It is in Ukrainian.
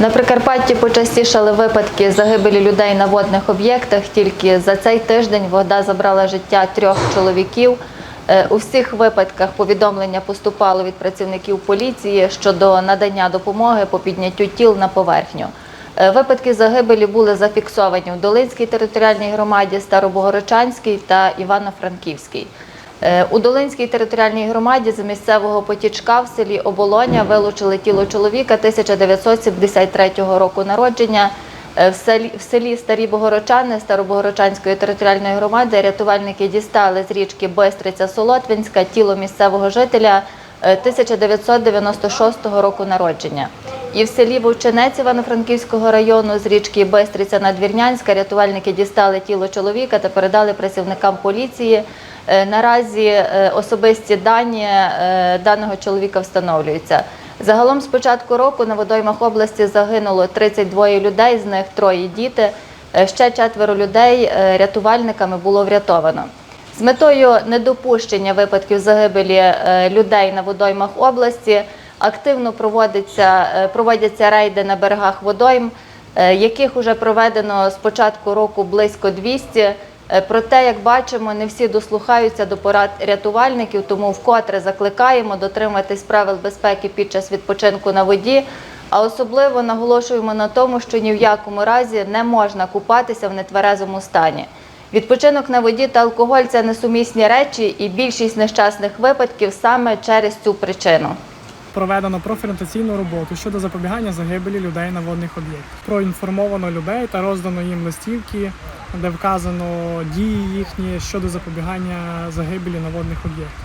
На Прикарпатті почастішали випадки загибелі людей на водних об'єктах. Тільки за цей тиждень вода забрала життя трьох чоловіків. Е, У всіх випадках повідомлення поступало від працівників поліції щодо надання допомоги по підняттю тіл на поверхню. Е, Випадки загибелі були зафіксовані в Долинській територіальній громаді, Старобогородчанській та Івано-Франківській. Е, У Долинській територіальній громаді з місцевого потічка в селі Оболоня вилучили тіло чоловіка 1973 року народження. Е, В селі, Старі Богородчани Старобогородчанської територіальної громади рятувальники дістали з річки Бистриця Солотвинська тіло місцевого жителя е, 1996 року народження. І в селі Вовчинець Івано-Франківського району з річки Бистриця Надвірнянська рятувальники дістали тіло чоловіка та передали працівникам поліції. Е, Наразі е, особисті дані е, даного чоловіка встановлюються. Загалом з початку року на водоймах області загинуло 32 людей, з них троє діти. Ще четверо людей рятувальниками було врятовано. З метою недопущення випадків загибелі людей на водоймах області активно проводиться, е, проводяться рейди на берегах водойм, е, яких вже проведено з початку року близько 200. Е, Проте, як бачимо, не всі дослухаються до порад рятувальників, тому вкотре закликаємо дотриматись правил безпеки під час відпочинку на воді. А особливо наголошуємо на тому, що ні в якому разі не можна купатися в нетверезому стані. Відпочинок на воді та алкоголь це несумісні речі, і більшість нещасних випадків саме через цю причину. Проведено профорієнтаційну роботу щодо запобігання загибелі людей на водних об'єктах. Проінформовано людей та роздано їм листівки, де вказано дії їхні щодо запобігання загибелі на водних об'єктах.